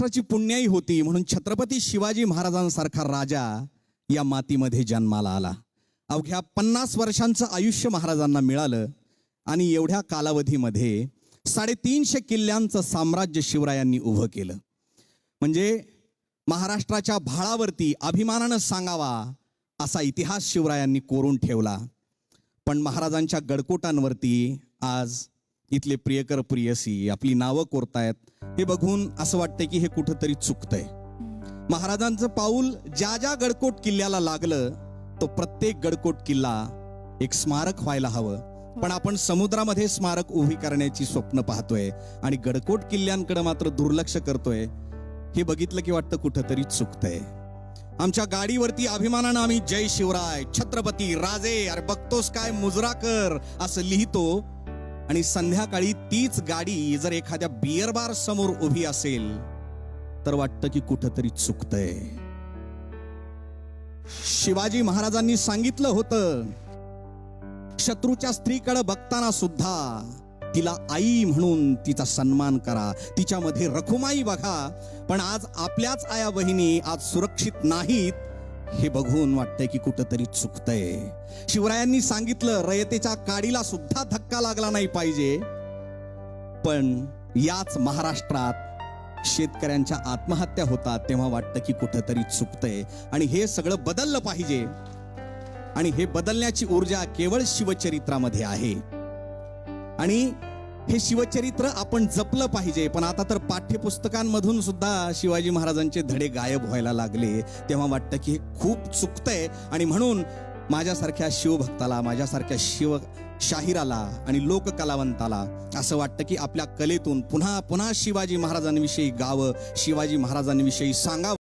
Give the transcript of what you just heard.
महाराष्ट्राची पुण्याई होती म्हणून छत्रपती शिवाजी महाराजांसारखा राजा या मातीमध्ये जन्माला आला. अवघ्या पन्नास वर्षांचं आयुष्य महाराजांना मिळालं आणि एवढ्या कालावधीमध्ये साडेतीनशे किल्ल्यांचं साम्राज्य शिवरायांनी उभं केलं. म्हणजे महाराष्ट्राच्या भाळावरती अभिमानानं सांगावा असा इतिहास शिवरायांनी कोरून ठेवला. पण महाराजांच्या गडकोटांवरती आज इथले प्रियकर प्रियसी आपली नावं कोरतायत हे बघून असं वाटतंय की हे कुठंतरी चुकतंय. महाराजांचं पाऊल ज्या ज्या गडकोट किल्ल्याला लागलं तो प्रत्येक गडकोट किल्ला एक स्मारक व्हायला हवं. पण आपण समुद्रामध्ये स्मारक उभी करण्याची स्वप्न पाहतोय आणि गडकोट किल्ल्यांकडे मात्र दुर्लक्ष करतोय हे बघितलं की वाटतं कुठंतरी चुकतंय. आमच्या गाडीवरती अभिमानानं आम्ही जय शिवराय छत्रपती राजे अरे बघतोस काय मुजरा कर असं लिहितो. आणि संध्याकाळी तीच गाडी जर एखाद्या बियर बार समोर उभी असेल तर वाटतं की कुठंतरी चुकतंय. शिवाजी महाराजांनी सांगितलं होतं शत्रूच्या स्त्रीकडे बघताना सुद्धा तिला आई म्हणून तिचा सन्मान करा तिच्यामध्ये रखुमाई बघा पण आज आपल्याच आया बहिणी आज सुरक्षित नाहीत हे बघून वाटतंय की कुठंतरी चुकतंय. शिवरायांनी सांगितलं रयतेच्या काडीला सुद्धा धक्का लागला नाही पाहिजे. पण याच महाराष्ट्रात शेतकऱ्यांच्या आत्महत्या होतात तेव्हा वाटतं की कुठंतरी चुकतंय. आणि हे सगळं बदललं पाहिजे. आणि हे बदलण्याची ऊर्जा केवळ शिवचरित्रामध्ये आहे. आणि हे शिवचरित्र आपण जपलं पाहिजे. पण आता तर पाठ्यपुस्तकांमधून सुद्धा शिवाजी महाराजांचे धडे गायब व्हायला लागले. तेव्हा वाटतं की हे खूप चुकतंय. आणि म्हणून माझ्यासारख्या शिवभक्ताला माझ्यासारख्या शिव शाहिराला आणि लोककलावंताला असं वाटतं की आपल्या कलेतून पुन्हा पुन्हा शिवाजी महाराजांविषयी गावं शिवाजी महाराजांविषयी सांगावं.